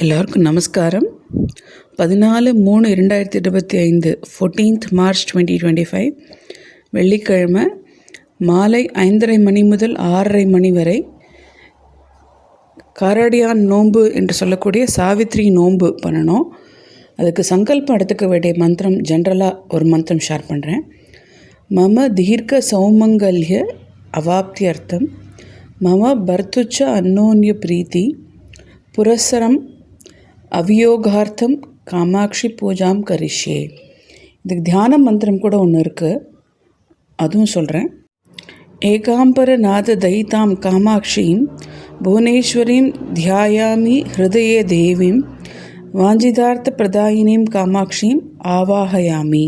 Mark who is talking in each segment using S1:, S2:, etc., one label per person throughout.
S1: எல்லோருக்கும் நமஸ்காரம். பதினாலு மூணு இரண்டாயிரத்தி இருபத்தி ஐந்து fourteenth March twenty twenty five வெள்ளிக்கிழமை மாலை ஐந்தரை மணி முதல் ஆறரை மணி வரை காரடியான் நோன்பு என்று சொல்லக்கூடிய சாவித்ரி நோன்பு பண்ணணும். அதுக்கு சங்கல்பம் எடுத்துக்க வேண்டிய மந்திரம் ஜென்ரலாக ஒரு மந்திரம் ஷேர் பண்ணுறேன் மம தீர்க்க சௌமங்கல்ய அவாப்தி அர்த்தம். மம பர்த்துச்ச அன்னோன்ய பிரீத்தி. புரசரம் அவியோகார்த்தம் காமாட்சி பூஜாம் கரிஷே இதுக்கு தியான மந்திரம் கூட ஒன்று இருக்குது அதுவும் சொல்கிறேன் ஏகாம்பர நாத தைதாம் காமாட்சியும் புவனேஸ்வரீம் தியாயாமி ஹிருதய தேவிம் வாஞ்சிதார்த்த பிரதாயினியும் காமாட்சியும் ஆவாகயாமி.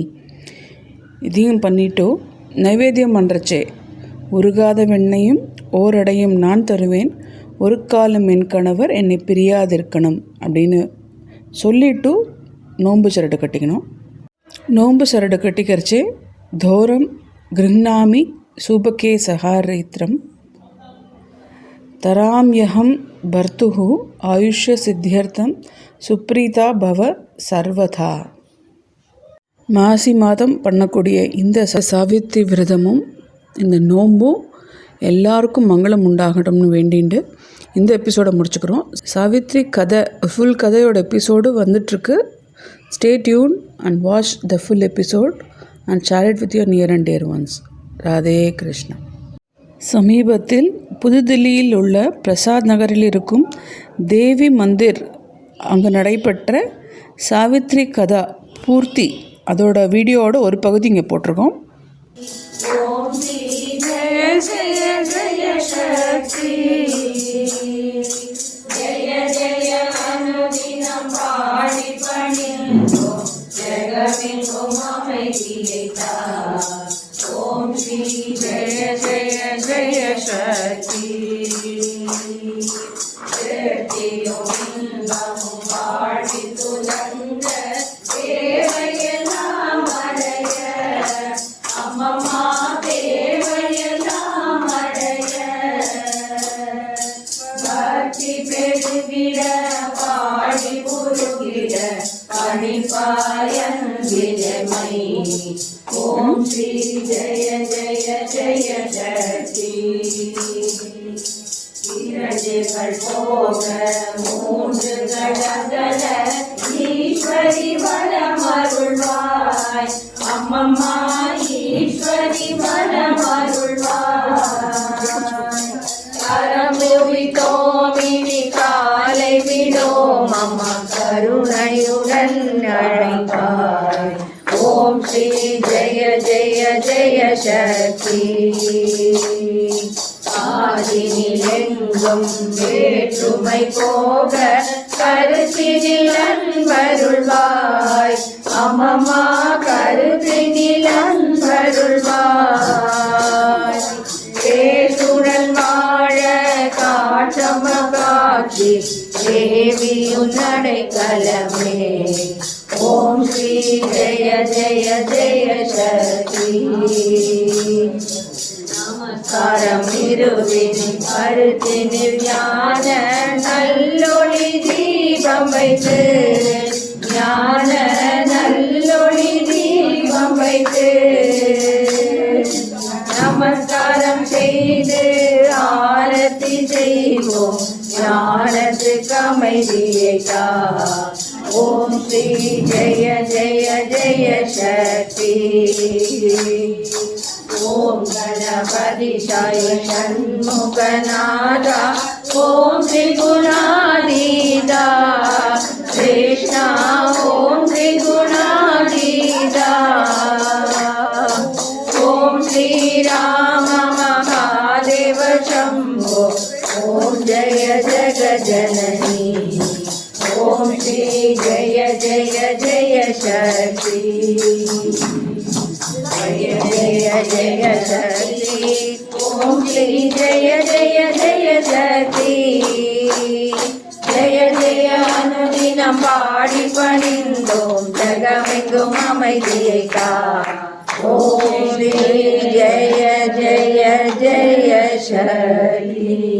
S1: இதையும் பண்ணிட்டு நைவேத்தியம் பண்ணுறச்சே உருகாத வெண்ணையும் ஓரடையும் நான் தருவேன். ஒரு காலம் என் கணவர் என்னை பிரியாதிருக்கணும் அப்படின்னு சொல்லிட்டு நோன்பு சரடு கட்டிக்கணும். நோன்பு சரடு கட்டிக்கிறச்சே தோரம் கிருஹ்ணாமி சூபகே சகாரித்ரம் தராம்யகம் பர்த்துகு ஆயுஷ்ய சித்தியர்த்தம் சுப்ரீதா பவ சர்வதா. மாசி மாதம் பண்ணக்கூடிய இந்த ச- சாவித்திரி விரதமும் இந்த நோன்பும் எல்லாருக்கும் மங்களம் உண்டாகட்டும்னு வேண்டிண்டு இந்த எபிசோடை முடிச்சுக்கிறோம். சாவித்ரி கதை ஃபுல் கதையோட எபிசோடு வந்துட்டுருக்கு stay tuned and watch the full episode and share it with your near and dear ones Radhe Krishna. சமீபத்தில் புதுதில்லியில் உள்ள பிரசாத் நகரில் இருக்கும் தேவி மந்திர் அங்கே நடைபெற்ற சாவித்ரி கதா பூர்த்தி அதோட வீடியோவோட ஒரு பகுதி இங்கே போட்டிருக்கோம்.
S2: There have been so many days கரமுவித்தோமினி காலை விடோம் அம்மா கருணையுடன் அழைப்பாய் ஓம் ஸ்ரீ ஜெய ஜெய ஜெய சக்தி ஆதினில் எங்கும் வேற்றுமை போக கருத்தினில் அன்பருள்வாய் அம்மம்மா கருத்தினில் அன்பருள்வாய் தேசுடன் வாழ காட்டம காட்சி உன்னடை கலமே. ஓம் ஸ்ரீ ஜெய ஜெய ஜெய சக்தி. நமஸ்காரம் இருவின் கருத்தினில் ஞான நல்லொளி தீபம் வைத்து ஞான நல்லொளி தீபம் வைத்து நமஸ்காரம் செய்து ஆரத்தி செய்வோம். ஞானத்துக்கு ஓம் ஸ்ரீ ஜெய ஜெய ஜெய சக்தி. ஓம் கணபதி சாய சண்முகநாதா. ஓம் ஸ்ரீ குணாதீதா. ஓம் ஜய ஜகஜனனி ஓம் ஸ்ரீ ஜய ஜய ஜய சக்தி ஜய ஜய ஜய சக்தி ஓம் ஸ்ரீ ஜய ஜய ஜய சக்தி ஜய ஜய அனுதினம் பாடி பணிந்தோம் ஜகமெங்கும் அமைதியை கா ஓம் ஸ்ரீ ஜய ஜய ஜய சக்தி